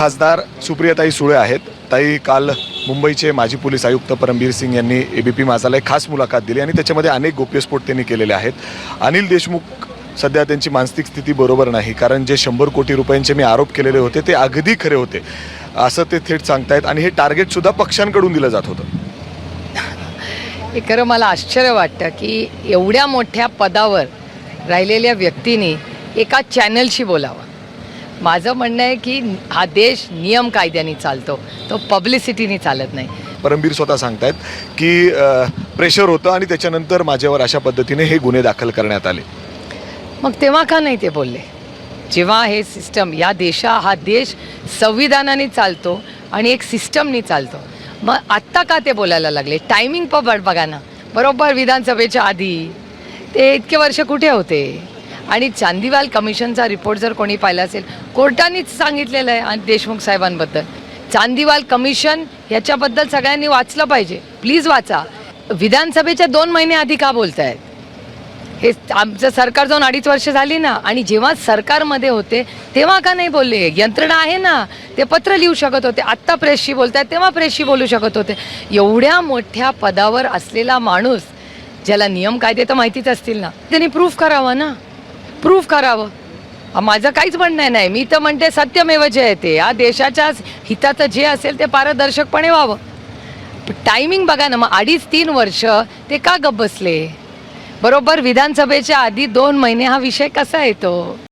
खासदार सुप्रियाताई सुळे आहेत. ताई काल मुंबईचे माजी पोलीस आयुक्त परमबीर सिंग यांनी ए बी पी माझाला एक खास मुलाखत दिली आणि त्याच्यामध्ये अनेक गोप्यस्फोट त्यांनी केलेले आहेत. अनिल देशमुख सध्या त्यांची मानसिक स्थिती बरोबर नाही कारण जे शंभर कोटी रुपयांचे मी आरोप केलेले होते ते अगदी खरे होते असं ते थेट सांगतायत आणि हे टार्गेटसुद्धा पक्षांकडून दिलं जात होतं. हे खरं मला आश्चर्य वाटतं की एवढ्या मोठ्या पदावर राहिलेल्या व्यक्तीने एका चॅनलशी बोलावं. माझं म्हणणं आहे की हा देश नियम कायद्याने चालतो तो पब्लिसिटीने चालत नाही. परमबीर स्वतः सांगतायत की प्रेशर होतं आणि त्याच्यानंतर माझ्यावर अशा पद्धतीने हे गुन्हे दाखल करण्यात आले. मग तेव्हा का नाही ते बोलले? जेव्हा हे सिस्टम या देशा हा देश संविधानाने चालतो आणि एक सिस्टमनी चालतो. मग आत्ता का ते बोलायला लागले? टायमिंग पण बघा ना. बरोबर विधानसभेच्या आधी. ते इतके वर्ष कुठे होते? आणि चांदीवाल कमिशनचा रिपोर्ट जर कोणी पाहिला असेल कोर्टानेच सांगितलेलं आहे आणि देशमुख साहेबांबद्दल. चांदीवाल कमिशन याच्याबद्दल सगळ्यांनी वाचलं पाहिजे. प्लीज वाचा. विधानसभेच्या दोन महिने आधी का बोलतायत? हे आमचं सरकार जाऊन अडीच वर्ष झाली ना आणि जेव्हा सरकारमध्ये होते तेव्हा का नाही बोलले? यंत्रणा आहे ना ते पत्र लिहू शकत होते. आत्ता प्रेसशी बोलतायत तेव्हा प्रेसशी बोलू शकत होते. एवढ्या मोठ्या पदावर असलेला माणूस ज्याला नियम कायदे तर माहितीच असतील ना त्यांनी प्रूफ करावं ना. प्रूफ करावं. माझं काहीच म्हणणं नाही. मी तर म्हणते सत्यमेव जे ते. या देशाच्या हिताचं जे असेल ते पारदर्शकपणे व्हावं. टायमिंग बघा ना मग अडीच तीन वर्ष ते का गप बसले? बरोबर विधानसभेच्या आधी दोन महिने हा विषय कसा येतो?